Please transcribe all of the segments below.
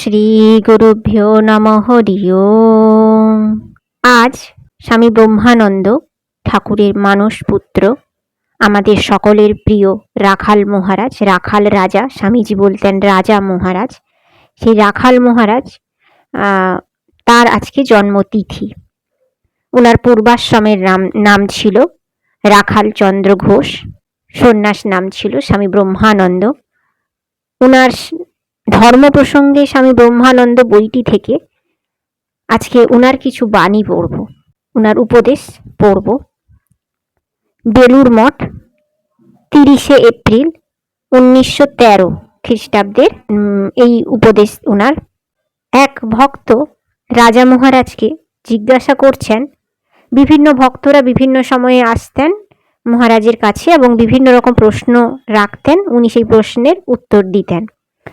শ্রী গুরুভ্যো নম হরি। আজ স্বামী ব্রহ্মানন্দ, ঠাকুরের মানস পুত্র, আমাদের সকলের প্রিয় রাখাল মহারাজ, রাখাল রাজা, স্বামীজি বলতেন রাজা মহারাজ। সেই রাখাল মহারাজ তার আজকে জন্মতিথি। ওনার পূর্বাশ্রমের নাম নাম ছিল রাখাল চন্দ্র ঘোষ। সন্ন্যাস নাম ছিল স্বামী ব্রহ্মানন্দ। ওনার ধর্ম প্রসঙ্গে স্বামী ব্রহ্মানন্দ বইটি থেকে আজকে ওনার কিছু বাণী পড়ব ওনার উপদেশ পড়ব। বেলুর মঠ, তিরিশে এপ্রিল উনিশশো তেরো খ্রিস্টাব্দের এই উপদেশ ওনার এক ভক্ত রাজা মহারাজকে জিজ্ঞাসা করছেন, বিভিন্ন ভক্তরা বিভিন্ন সময়ে আসতেন মহারাজের কাছে এবং বিভিন্ন রকম প্রশ্ন রাখতেন, উনি সেই প্রশ্নের উত্তর দিতেন।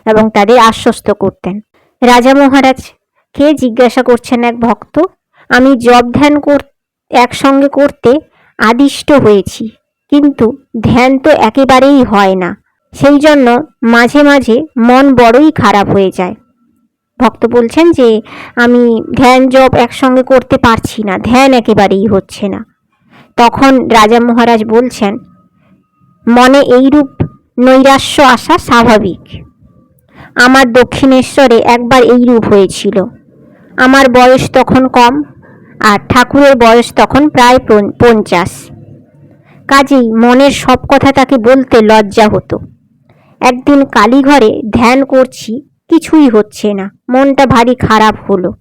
এবং তাদের আশ্বস্ত করতেন। রাজা মহারাজকে জিজ্ঞাসা করছেন এক ভক্ত, আমি জপ ধ্যান একসঙ্গে করতে আদিষ্ট হয়েছি, কিন্তু ধ্যান তো একেবারেই হয় না সেই জন্য মাঝে মাঝে মন বড়ই খারাপ হয়ে যায়। ভক্ত বলছেন যে, আমি ধ্যান, জপ একসঙ্গে করতে পারছি না, ধ্যান একেবারেই হচ্ছে না। তখন রাজা মহারাজ বলছেন, মনে এইরূপ নৈরাশ্য আসা স্বাভাবিক। আমার দক্ষিণেশ্বরে একবার এই রূপ হয়েছিল। আমার বয়স তখন কম আর ঠাকুরের বয়স তখন প্রায় পঞ্চ- পঞ্চাশ। কাজেই মনের সব কথা তাকে বলতে লজ্জা হতো। একদিন কালীঘরে ধ্যান করছি, কিছুই হচ্ছে না, মনটা ভারী খারাপ হলো।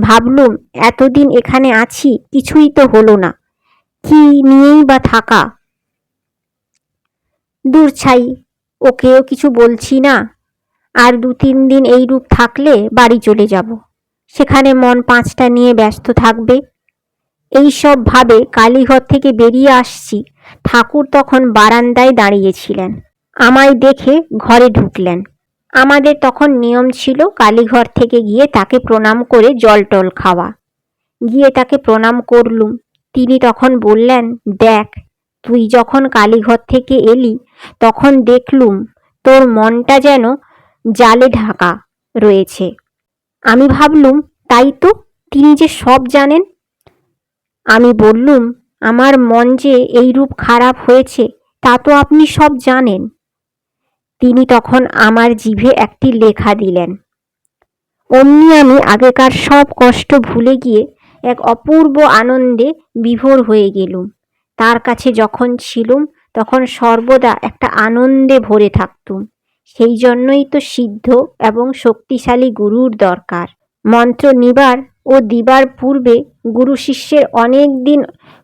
ভাবলুম, এতদিন এখানে আছি, কিছুই তো হলো না। কি নিয়েই বা থাকা? দূর ছাই, ওকেও কিছু বলছি না। আর দু তিন দিন এই রূপ থাকলে বাড়ি চলে যাব। সেখানে মন পাঁচটা নিয়ে ব্যস্ত থাকবে। এই সব ভাবে কালীঘর থেকে বেরিয়ে আসছি। ঠাকুর তখন বারান্দায় দাঁড়িয়েছিলেন। আমায় দেখে ঘরে ঢুকলেন। আমাদের তখন নিয়ম ছিল কালীঘর থেকে গিয়ে তাকে প্রণাম করে জল টল খাওয়া। গিয়ে তাকে প্রণাম করলুম। তিনি তখন বললেন, দেখ, তুই যখন কালীঘর থেকে এলি, তখন দেখলুম তোর মনটা যেন জালে ঢাকা রয়েছে। আমি ভাবলুম, তাই তো তিনি যে সব জানেন। আমি বললুম, আমার মন যে এই রূপ খারাপ হয়েছে, তা তো আপনি সব জানেন। তিনি তখন আমার জিভে একটি লেখা দিলেন। অমনি আমি আগেকার সব কষ্ট ভুলে গিয়ে এক অপূর্ব আনন্দে বিভোর হয়ে গেলুম। তার কাছে যখন ছিলুম, তখন সর্বদা একটা আনন্দে ভরে থাকতুম। সেই জন্যই তো সিদ্ধ এবং শক্তিশালী গুরুর দরকার। মন্ত্র নিবার ও দিবার পূর্বে গুরু শিষ্যের অনেক দিন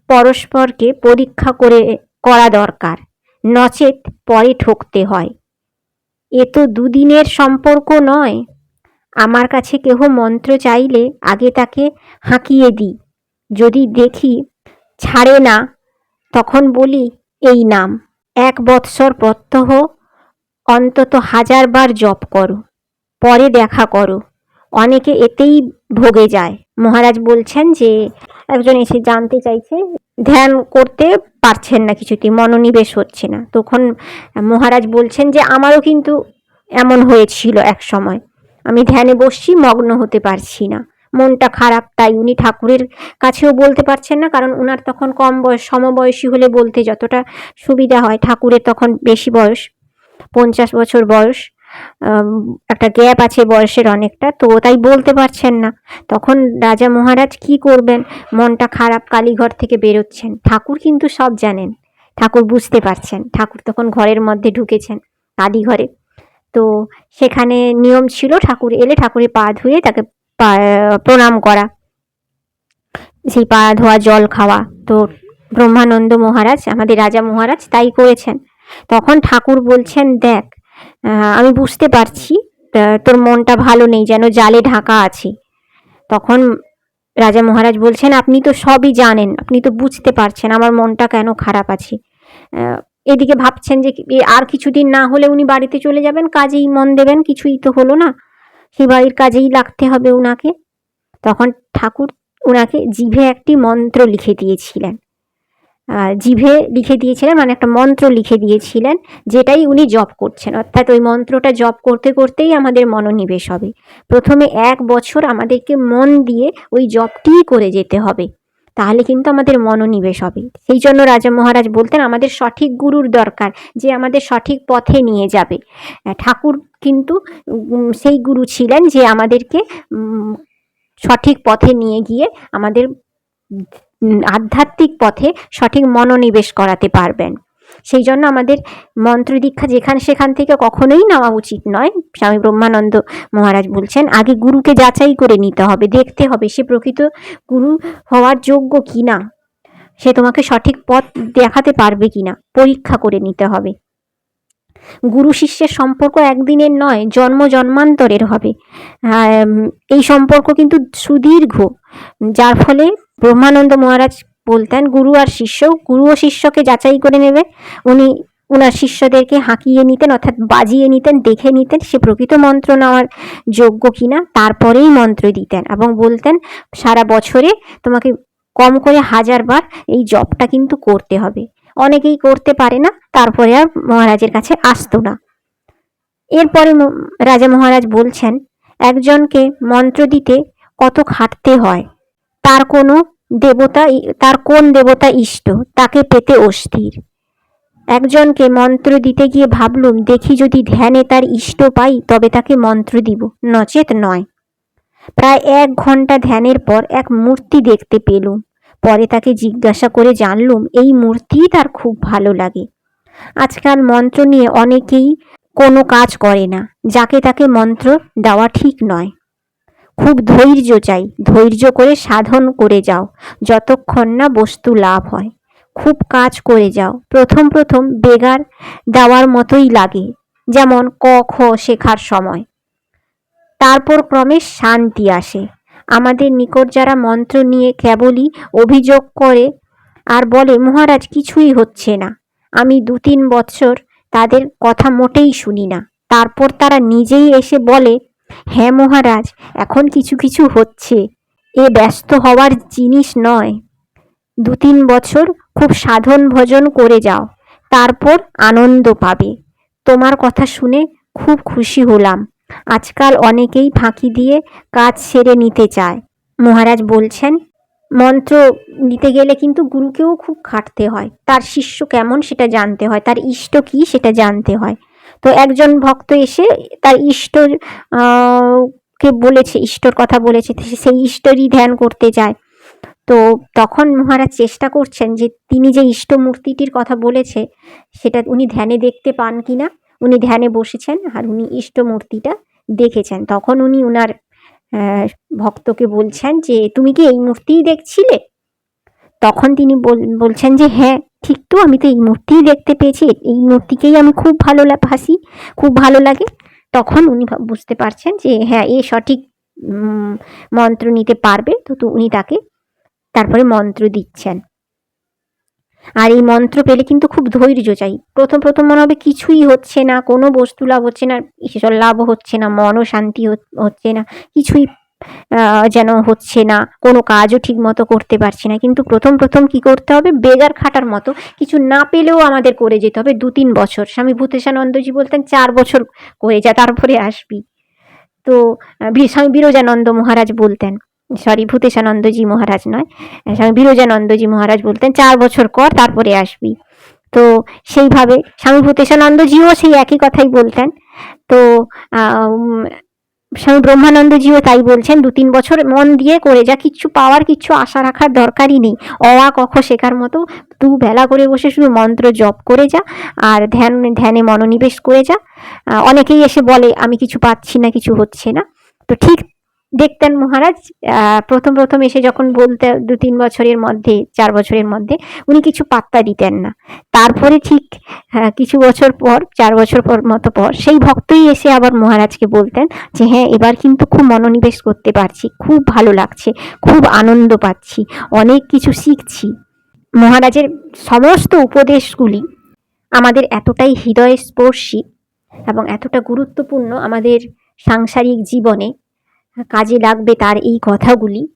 পরস্পরকে পরীক্ষা করে, করা দরকার। নচেত পরে ঠকতে হয়। এ তো দুদিনের সম্পর্ক নয়। আমার কাছে কেহ মন্ত্র চাইলে আগে তাকে হাঁকিয়ে দিই। যদি দেখি ছাড়ে না, তখন বলি, এই নাম, এক বৎসর প্রত্যহ অন্তত হাজারবার জপ করো, পরে দেখা করো। অনেকে এতেই ভোগে যায়। মহারাজ বলছেন যে, একজন এসে জানতে চাইছে, ধ্যান করতে পারছেন না কিছুতেই মনোনিবেশ হচ্ছে না। তখন মহারাজ বলছেন যে, আমারও কিন্তু এমন হয়েছিল এক সময়। আমি ধ্যানে বসছি, মগ্ন হতে পারছি না। মনটা খারাপ, তাই উনি ঠাকুরের কাছেও বলতে পারছেন না, কারণ উনার তখন কম বয়স, সমবয়সী হলে বলতে যতটা সুবিধা হয়, ঠাকুরের তখন বেশি বয়স। পঞ্চাশ বছর বয়স একটা গ্যাপ আছে বয়সের অনেকটা, তো তাই বলতে পারছেন না। তখন রাজা মহারাজ কি করবেন? মনটা খারাপ, কালীঘর থেকে বেরোচ্ছেন। ঠাকুর কিন্তু সব জানেন। ঠাকুর বুঝতে পারছেন। ঠাকুর তখন ঘরের মধ্যে ঢুকেছেন, কালীঘরে। তো সেখানে নিয়ম ছিল, ঠাকুর এলে ঠাকুরের পা ধুয়ে তাকে প্রণাম করা। সেই পা ধোয়া, জল খাওয়া। তো ব্রহ্মানন্দ মহারাজ, আমাদের রাজা মহারাজ তাই করেছেন। তখন ঠাকুর বলছেন, দেখ আমি বুঝতে পারছি তোর মনটা ভালো নেই, যেন জালে ঢাকা আছে। তখন রাজা মহারাজ বলছেন, আপনি তো সবই জানেন, আপনি তো বুঝতে পারছেন আমার মনটা কেন খারাপ আছে। এদিকে ভাবছেন যে আর কিছুদিন না হলে উনি বাড়িতে চলে যাবেন, কাজেই মন দেবেন, কিছুই তো হলো না। সে বাড়ির কাজেই লাগতে হবে উনাকে। তখন ঠাকুর উনাকে জিভে একটি মন্ত্র লিখে দিয়েছিলেন। জিভে লিখে দিয়েছিলেন মানে একটা মন্ত্র লিখে দিয়েছিলেন, যেটাই উনি জপ করছেন। অর্থাৎ ওই মন্ত্রটা জপ করতে করতেই আমাদের মনোনিবেশ হবে। প্রথমে এক বছর আমাদেরকে মন দিয়ে ওই জপটিই করে যেতে হবে। তাহলে কিন্তু আমাদের মনোনিবেশ হবে। সেই জন্য রাজা মহারাজ বলতেন, আমাদের সঠিক গুরুর দরকার, যে আমাদের সঠিক পথে নিয়ে যাবে। ঠাকুর কিন্তু সেই গুরু ছিলেন যে আমাদেরকে সঠিক পথে নিয়ে গিয়ে আমাদের আধ্যাত্মিক পথে সঠিক মনোনিবেশ করাতে পারবেন। সেই জন্য আমাদের মন্ত্র দীক্ষা যেখান সেখান থেকে কখনোই নেওয়া উচিত নয়। স্বামী ব্রহ্মানন্দ মহারাজ বলছেন, আগে গুরুকে যাচাই করে নিতে হবে, দেখতে হবে সে প্রকৃত গুরু হওয়ার যোগ্য কি না সে তোমাকে সঠিক পথ দেখাতে পারবে কিনা, পরীক্ষা করে নিতে হবে। গুরু শিষ্যের সম্পর্ক একদিনের নয়, জন্ম জন্মান্তরের হবে। এই সম্পর্ক কিন্তু সুদীর্ঘ, যার ফলে ব্রহ্মানন্দ মহারাজ বলতেন, গুরু আর শিষ্য, গুরু ও শিষ্যকে যাচাই করে নেবে উনি ওনার শিষ্যদেরকে হাঁকিয়ে নিতেন, অর্থাৎ বাজিয়ে নিতেন, দেখে নিতেন সে প্রকৃত মন্ত্র নেওয়ার যোগ্য কিনা, তারপরেই মন্ত্র দিতেন এবং বলতেন, সারা বছরে তোমাকে কম করে হাজারবার এই জবটা কিন্তু করতে হবে। অনেকেই করতে পারে না, তারপরে আর মহারাজের কাছে আসতো না। এরপরে রাজা মহারাজ বলছেন, একজনকে মন্ত্র দিতে কত খাটতে হয়? তার কোনো দেবতা তার কোন দেবতা ইষ্ট? তাকে পেতে অস্থির। একজনকে মন্ত্র দিতে গিয়ে ভাবলুম, দেখি যদি ধ্যানে তার ইষ্ট পাই, তবে তাকে মন্ত্র দিব। নচেত নয়। প্রায় এক ঘণ্টা ধ্যানের পর এক মূর্তি দেখতে পেলুম। পরে তাকে জিজ্ঞাসা করে জানলুম, এই মূর্তিই তার খুব ভালো লাগে। আজকাল মন্ত্র নিয়ে অনেকেই কোনো কাজ করে না, যাকে তাকে মন্ত্র দেওয়া ঠিক নয়। খুব ধৈর্য চাই, ধৈর্য করে সাধন করে যাও, যতক্ষণ না বস্তু লাভ হয়। খুব কাজ করে যাও, প্রথম প্রথম বেগার দেওয়ার মতোই লাগে, যেমন ক, খ শেখার সময়। তারপর ক্রমে শান্তি আসে। আমাদের নিকট যারা মন্ত্র নিয়ে কেবলই অভিযোগ করে আর বলে, মহারাজ, কিছুই হচ্ছে না। আমি দু তিন বছর তাদের কথা মোটেই শুনি না। তারপর তারা নিজেই এসে বলে হ্যাঁ মহারাজ, এখন কিছু কিছু হচ্ছে। এ ব্যস্ত হওয়ার জিনিস নয়। দু তিন বছর খুব সাধন ভজন করে যাও, তারপর আনন্দ পাবে। তোমার কথা শুনে খুব খুশি হলাম। আজকাল অনেকেই ফাঁকি দিয়ে কাজ সেরে নিতে চায়। মহারাজ বলছেন, মন্ত্র নিতে গেলে কিন্তু গুরুকেও খুব খাটতে হয়। তার শিষ্য কেমন সেটা জানতে হয়, তার ইষ্ট কি সেটা জানতে হয়। তো একজন ভক্ত এসে তার ইষ্ট কে বলেছে ইষ্টর কথা বলেছে সেই ইষ্টরই ধ্যান করতে চায় তো তখন মহারাজ চেষ্টা করছেন যে তিনি যে ইষ্ট মূর্তিটির কথা বলেছে সেটা উনি ধ্যানে দেখতে পান কিনা উনি ধ্যানে বসেছেন আর উনি ইষ্ট মূর্তিটা দেখেছেন। তখন উনি আহ, ভক্তকে বলছেন যে তুমি কি এই মূর্তিই দেখছিলে? তখন তিনি বল- বলছেন যে হ্যাঁ ঠিক তো, আমি তো এই মূর্তিই দেখতে পেয়েছি। এই মূর্তিকেই আমি খুব ভালো ভাসি খুব ভালো লাগে। তখন উনি বুঝতে পারছেন যে হ্যাঁ এ সঠিক মন্ত্র নিতে পারবে। তো তো উনি তাকে তারপরে মন্ত্র দিচ্ছেন। আর এই মন্ত্র পেলে কিন্তু খুব ধৈর্য চাই। প্রথম প্রথম মনে হবে কিছুই হচ্ছে না, কোনো বস্তু লাভ হচ্ছে না লাভ হচ্ছে না, মনও শান্তি হচ- হচ্ছে না, কিছুই যেন হচ্ছে না, কোনো কাজও ঠিক মতো করতে পারছি না। কিন্তু প্রথম প্রথম কি করতে হবে? বেগার খাটার মতো কিছু না পেলেও আমাদের করে যেতে হবে দু তিন বছর। স্বামী ভূতেশানন্দজি বলতেন, চার বছর করে যা, তারপরে আসবি। তো স্বামী বিরজানন্দ মহারাজ বলতেন, সরি, ভূতেশানন্দজি মহারাজ নয় স্বামী বিরজানন্দজি মহারাজ বলতেন, চার বছর কর, তারপরে আসবি। তো, সেইভাবে স্বামী ভূতেশানন্দজিও সেই একই কথাই বলতেন। তো স্বামী ব্রহ্মানন্দজিও তাই বলছেন, দু তিন বছর মন দিয়ে করে যা, কিচ্ছু পাওয়ার, কিচ্ছু আশা রাখার দরকারই নেই। অওয়া কখ শেখার মতো দু বেলা করে বসে শুধু মন্ত্র জপ করে যা, আর ধ্যান, ধ্যানে মনোনিবেশ করে যা। অনেকেই এসে বলে, আমি কিছু পাচ্ছি না, কিছু হচ্ছে না। তো ঠিক দেখতেন মহারাজ। প্রথম প্রথম এসে যখন বলতে দু তিন বছরের মধ্যে চার বছরের মধ্যে উনি কিছু পাত্তা দিতেন না। তারপরে ঠিক আহ, কিছু বছর পর চার বছর পর মতো পর সেই ভক্তই এসে আবার মহারাজকে বলতেন যে হ্যাঁ এবার কিন্তু খুব মনোনিবেশ করতে পারছি খুব ভালো লাগছে খুব আনন্দ পাচ্ছি অনেক কিছু শিখছি। মহারাজের সমস্ত উপদেশগুলি আমাদের এতটাই হৃদয় স্পর্শী এবং এতটা গুরুত্বপূর্ণ আমাদের সাংসারিক জীবনে কাজে লাগবে তার এই কথাগুলি।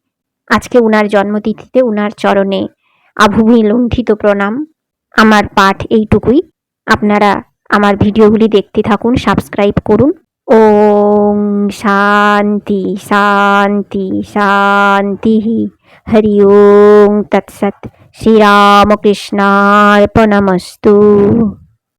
আজকে উনার জন্মতিথিতে উনার চরণে আভূমি লুণ্ঠিত প্রণাম। আমার পাঠ এইটুকুই। আপনারা আমার ভিডিওগুলি দেখতে থাকুন, সাবস্ক্রাইব করুন। ওম শান্তি শান্তি শান্তি। হরি ওম তৎসৎ। শ্রীরামকৃষ্ণার্পণমস্তু।